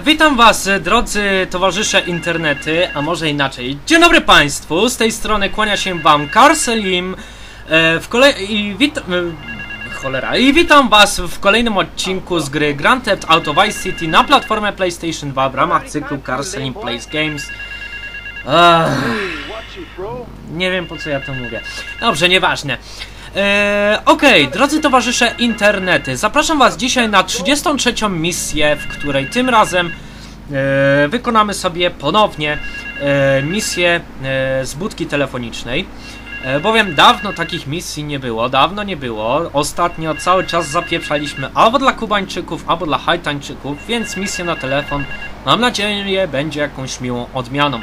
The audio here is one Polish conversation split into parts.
Witam was, drodzy towarzysze internety, a może inaczej. Dzień dobry państwu, z tej strony kłania się wam Karselim e, w kolej... i witam... e, cholera. I witam was w kolejnym odcinku z gry Grand Theft Auto Vice City na platformę PlayStation 2 w ramach cyklu Karselim Plays Games. Ach, nie wiem po co ja to mówię. Dobrze, nieważne. Eee, Okej, drodzy towarzysze internety, zapraszam was dzisiaj na 33. misję, w której tym razem e, wykonamy sobie ponownie e, misję e, z budki telefonicznej. E, bowiem dawno takich misji nie było, dawno nie było. Ostatnio cały czas zapieprzaliśmy albo dla Kubańczyków, albo dla Hajtańczyków, więc misja na telefon, mam nadzieję, będzie jakąś miłą odmianą.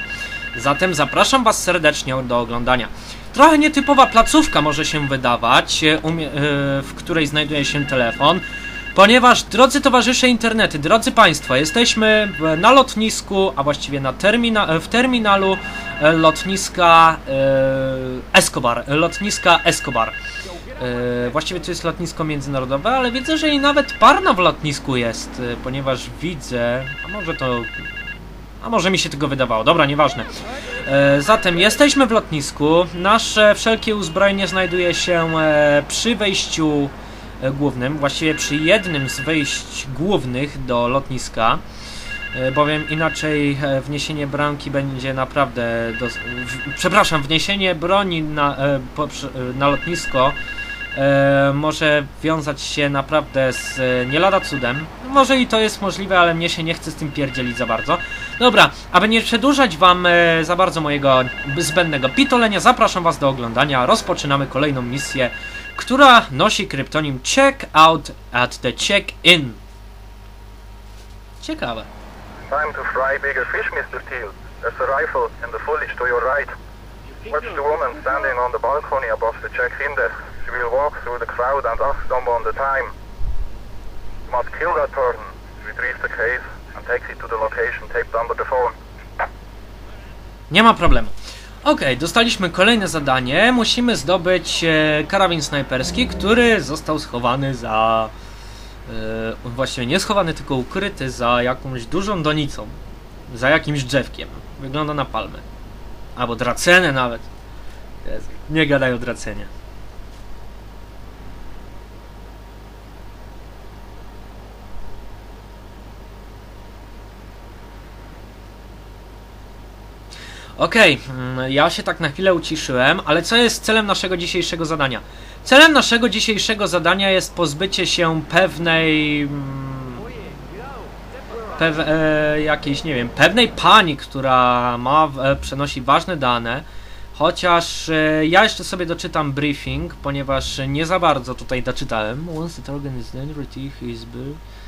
Zatem zapraszam Was serdecznie do oglądania. Trochę nietypowa placówka może się wydawać, e, e, w której znajduje się telefon, ponieważ, drodzy towarzysze internety, drodzy Państwo, jesteśmy na lotnisku, a właściwie na termina- e, w terminalu lotniska Escobar, lotniska Escobar. Właściwie to jest lotnisko międzynarodowe, ale widzę, że i nawet parna w lotnisku jest, ponieważ widzę, a może to a może mi się tego wydawało, dobra, nieważne. E, zatem jesteśmy w lotnisku. Nasze wszelkie uzbrojenie znajduje się e, przy wejściu e, głównym, właściwie przy jednym z wejść głównych do lotniska. Bowiem inaczej wniesienie bramki będzie naprawdę. W, przepraszam, wniesienie broni na, na lotnisko może wiązać się naprawdę z nie lada cudem. Może i to jest możliwe, ale mnie się nie chce z tym pierdzielić za bardzo. Dobra, aby nie przedłużać wam e, za bardzo mojego zbędnego pitolenia, zapraszam was do oglądania. Rozpoczynamy kolejną misję, która nosi kryptonim Check Out at the Check-In. Ciekawe. Time to fry bigger fish, Mr. Teal. There's a rifle in the foliage to your right. Watch the woman standing on the balcony above the check-in desk. She will walk through the crowd and ask someone the time. You must kill that person, retrieve the case, Nie ma problemu. Okej, dostaliśmy kolejne zadanie. Musimy zdobyć e, karabin snajperski, który został schowany za. E, właściwie nie schowany, tylko ukryty za jakąś dużą donicą. Za jakimś drzewkiem. Wygląda na palmę. Albo dracenę nawet. Jezu, nie gadaj o dracenie. Okej, mm, ja się tak na chwilę uciszyłem, ale co jest celem naszego dzisiejszego zadania? Celem naszego dzisiejszego zadania jest pozbycie się pewnej. mm, Pew, e, jakiejś, nie wiem, pewnej pani, która ma, e, przenosi ważne dane. Chociaż e, ja jeszcze sobie doczytam briefing, ponieważ nie za bardzo tutaj doczytałem. Once the target is his bird. To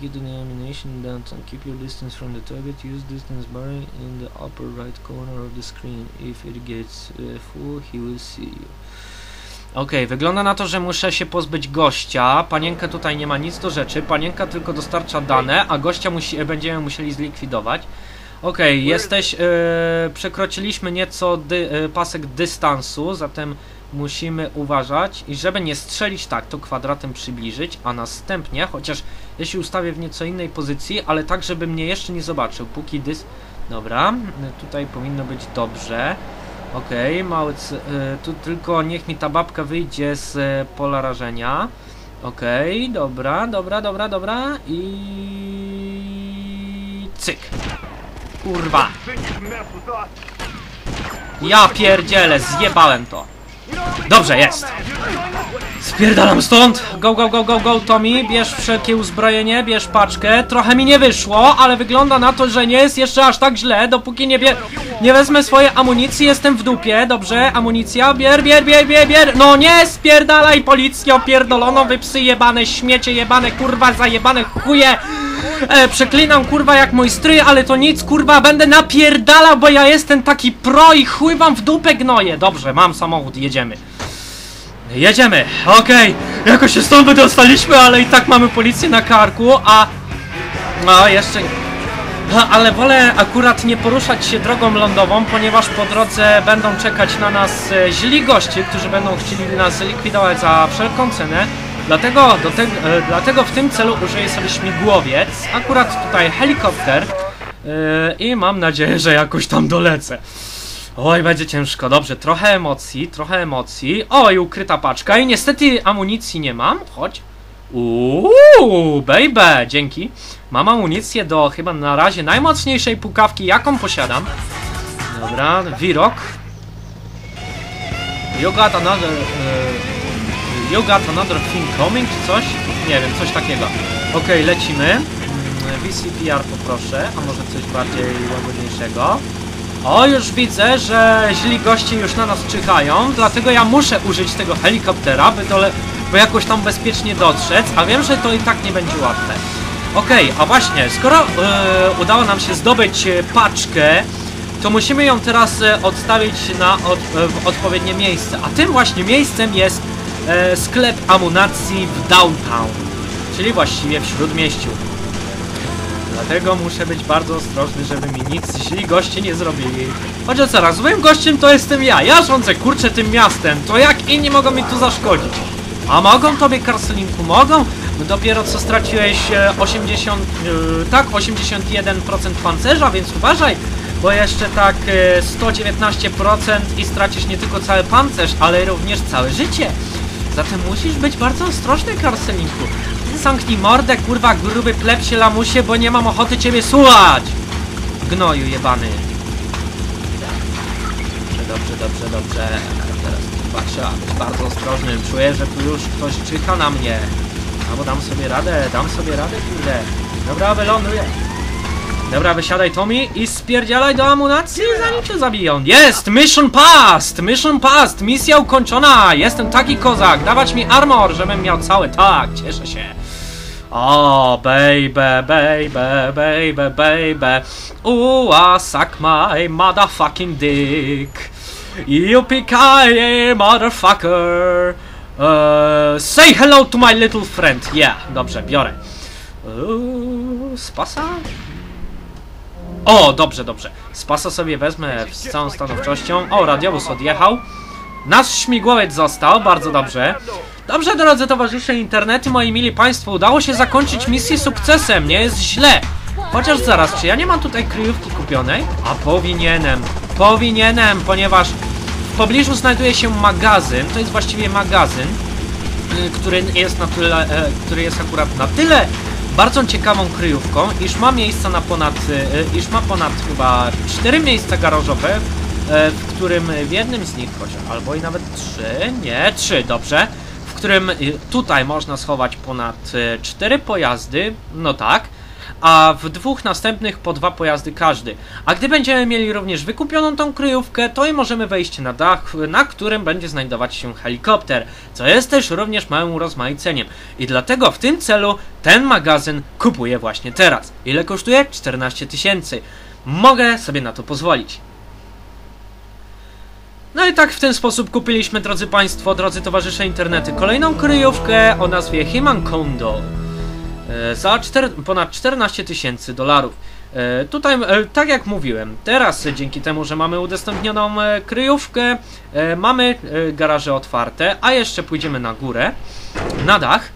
get the ammunition downtown. Keep your distance from the target. Use distance bar in the upper right corner of the screen. If it gets uh, full, he will see you. Okej, wygląda na to, że muszę się pozbyć gościa. Panienka tutaj nie ma nic do rzeczy. Panienka tylko dostarcza dane, a gościa musi, będziemy musieli zlikwidować. Okej, jesteś. Yy, przekroczyliśmy nieco dy, yy, pasek dystansu, zatem musimy uważać i żeby nie strzelić tak, to kwadratem przybliżyć, a następnie, chociaż się ustawię w nieco innej pozycji, ale tak, żeby mnie jeszcze nie zobaczył, póki dys... Dobra, tutaj powinno być dobrze. Okej, mały c... tu tylko niech mi ta babka wyjdzie z y, pola rażenia. Okej, dobra, dobra, dobra, dobra i... Cyk. Kurwa. Ja pierdzielę, zjebałem to. Dobrze, jest. Spierdalam stąd! Go, go, go, go, go, Tommy, bierz wszelkie uzbrojenie, bierz paczkę. Trochę mi nie wyszło, ale wygląda na to, że nie jest jeszcze aż tak źle, dopóki nie bie... Nie wezmę swojej amunicji, jestem w dupie, dobrze, amunicja, bier, bier, bier, bier, bier. No nie, spierdalaj, policjo, pierdolono, wy psy jebane, śmiecie jebane, kurwa, zajebane chuje. E, przeklinam kurwa jak mój stry, ale to nic kurwa, będę napierdalał, bo ja jestem taki pro i chuj wam w dupę gnoję. Dobrze, mam samochód, jedziemy. Jedziemy, okej, jakoś się stąd wydostaliśmy, ale i tak mamy policję na karku, a... No, jeszcze... Ha, ale wolę akurat nie poruszać się drogą lądową, ponieważ po drodze będą czekać na nas e, źli goście, którzy będą chcieli nas zlikwidować za wszelką cenę. Dlatego, do te, e, dlatego w tym celu użyję sobie śmigłowiec, akurat tutaj helikopter e, i mam nadzieję, że jakoś tam dolecę. Oj, będzie ciężko, dobrze, trochę emocji, trochę emocji. Oj, ukryta paczka i niestety amunicji nie mam, chodź. Uuu, baby, dzięki. Mam amunicję do chyba na razie najmocniejszej pukawki, jaką posiadam. Dobra, wirok. You got another... Uh, you got another thing coming, czy coś? Nie wiem, coś takiego. Okej, lecimy. Mm, VCPR poproszę, a może coś bardziej łagodniejszego. O, już widzę, że źli goście już na nas czyhają, dlatego ja muszę użyć tego helikoptera, by, dole, by jakoś tam bezpiecznie dotrzeć, a wiem, że to i tak nie będzie łatwe. Okej, a właśnie, skoro e, udało nam się zdobyć e, paczkę, to musimy ją teraz e, odstawić na od, w odpowiednie miejsce. A tym właśnie miejscem jest e, sklep amunicji w downtown, czyli właściwie w śródmieściu. Dlatego muszę być bardzo ostrożny, żeby mi nic źli goście nie zrobili. Chociaż zaraz, złym gościem to jestem ja. Ja rządzę kurczę tym miastem. To jak inni mogą mi tu zaszkodzić? A mogą tobie, Karsolinku, mogą? No dopiero co straciłeś e, 80, e, tak, 81% pancerza, więc uważaj, bo jeszcze tak e, 119% i stracisz nie tylko cały pancerz, ale również całe życie. Zatem musisz być bardzo ostrożny, Karselinku. Zamknij mordę, kurwa, gruby plepsie lamusie, bo nie mam ochoty ciebie słuchać! Gnoju jebany. Dobrze, dobrze, dobrze, dobrze. Teraz chyba trzeba być bardzo ostrożnym. Czuję, że tu już ktoś czyha na mnie. Albo dam sobie radę, dam sobie radę, kurde. Dobra, wyląduję. Dobra, wysiadaj Tommy i spierdzielaj do amunicji, zanim cię zabiją. Jest! Mission passed! Mission passed! Misja ukończona! Jestem taki kozak! Dawać mi armor, żebym miał całe. Tak, cieszę się. O, baby, baby, baby, baby. Ooh, suck my motherfucking dick. Yippee motherfucker. Uh, say hello to my little friend. Yeah, dobrze, biorę. Uuu, spasa? O, dobrze, dobrze. Spasa sobie wezmę z całą stanowczością. O, radiowóz odjechał. Nasz śmigłowiec został, bardzo dobrze. Dobrze, drodzy towarzysze internety, moi mili państwo, udało się zakończyć misję sukcesem, nie jest źle. Chociaż zaraz, czy ja nie mam tutaj kryjówki kupionej? A powinienem, powinienem, ponieważ w pobliżu znajduje się magazyn, to jest właściwie magazyn, y, który jest na tyle, e, który jest akurat na tyle bardzo ciekawą kryjówką, iż ma miejsca na ponad, y, iż ma ponad chyba 4 miejsca garażowe, w którym w jednym z nich, chociaż albo i nawet 3, nie, 3, dobrze, w którym y, tutaj można schować ponad 4 pojazdy, no tak, a w dwóch następnych po dwa pojazdy każdy. A gdy będziemy mieli również wykupioną tą kryjówkę, to i możemy wejść na dach, na którym będzie znajdować się helikopter, co jest też również małym urozmaiceniem. I dlatego w tym celu ten magazyn kupuję właśnie teraz. Ile kosztuje? 14 tysięcy. Mogę sobie na to pozwolić. No i tak w ten sposób kupiliśmy, drodzy Państwo, drodzy towarzysze internety, kolejną kryjówkę o nazwie Himan Kondo. E, za czter, ponad 14 tysięcy dolarów. E, tutaj, e, tak jak mówiłem, teraz dzięki temu, że mamy udostępnioną kryjówkę, mamy garaże otwarte, a jeszcze pójdziemy na górę, na dach.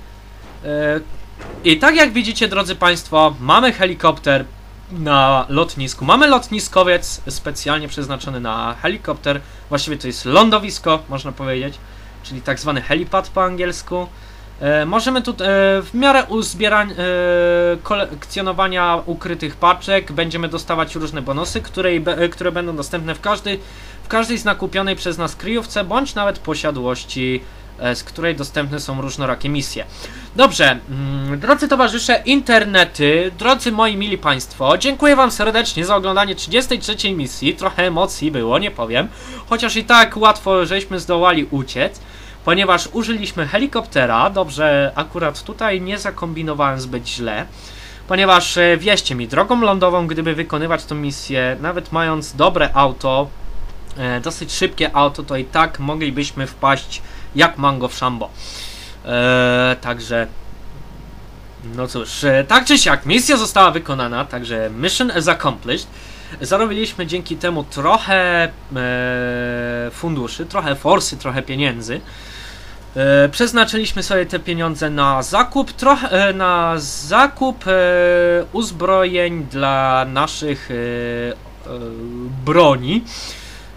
I tak jak widzicie, drodzy Państwo, mamy helikopter na lotnisku. Mamy lotniskowiec specjalnie przeznaczony na helikopter. Właściwie to jest lądowisko, można powiedzieć, czyli tak zwany helipad po angielsku. E, możemy tu e, w miarę uzbierań, e, kolekcjonowania ukrytych paczek będziemy dostawać różne bonusy, które, będą dostępne w, każdy, w każdej z nakupionej przez nas kryjówce, bądź nawet posiadłości, z której dostępne są różnorakie misje. Dobrze, mm, drodzy towarzysze internety, drodzy moi mili państwo, dziękuję wam serdecznie za oglądanie 33 misji, trochę emocji było, nie powiem, chociaż i tak łatwo żeśmy zdołali uciec ponieważ użyliśmy helikoptera. Dobrze, akurat tutaj nie zakombinowałem zbyt źle, ponieważ e, wieście mi, drogą lądową, gdyby wykonywać tę misję, nawet mając dobre auto, e, dosyć szybkie auto, to i tak moglibyśmy wpaść jak mango w szambo. E, także. No cóż, e, tak czy siak, misja została wykonana, także mission is accomplished. Zarobiliśmy dzięki temu trochę e, funduszy, trochę forsy, trochę pieniędzy. E, przeznaczyliśmy sobie te pieniądze na zakup trochę e, na zakup e, uzbrojeń dla naszych e, broni.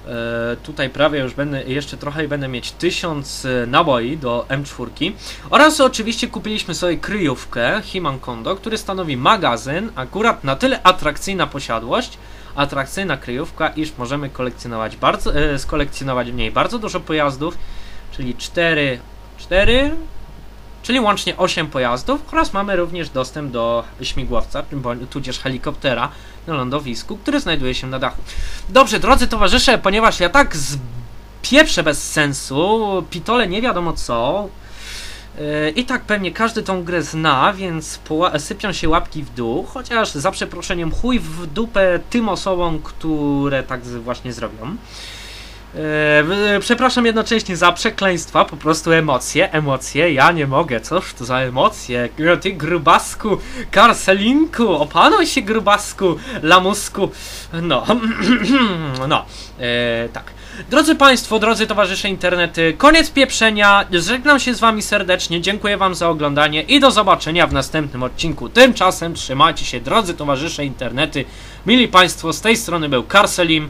E, tutaj prawie już będę jeszcze trochę i będę mieć 1000 e, naboi do M4 oraz oczywiście kupiliśmy sobie kryjówkę Himan Kondo, który stanowi magazyn, akurat na tyle atrakcyjna posiadłość, atrakcyjna kryjówka, iż możemy kolekcjonować bardzo, e, skolekcjonować w niej bardzo dużo pojazdów, czyli 4, 4, czyli łącznie 8 pojazdów oraz mamy również dostęp do śmigłowca, tudzież helikoptera na lądowisku, który znajduje się na dachu. Dobrze, drodzy towarzysze, ponieważ ja tak pieprzę bez sensu, pitole nie wiadomo co, yy, i tak pewnie każdy tą grę zna, więc sypią się łapki w dół, chociaż za przeproszeniem chuj w dupę tym osobom, które tak właśnie zrobią. Yy, przepraszam jednocześnie za przekleństwa, po prostu emocje, emocje, ja nie mogę, coż to za emocje, ty grubasku, karselinku, opanuj się grubasku, lamusku, no, no, e, tak. Drodzy Państwo, drodzy towarzysze internety, koniec pieprzenia, żegnam się z Wami serdecznie, dziękuję Wam za oglądanie i do zobaczenia w następnym odcinku. Tymczasem trzymajcie się, drodzy towarzysze internety, mili Państwo, z tej strony był Karselim,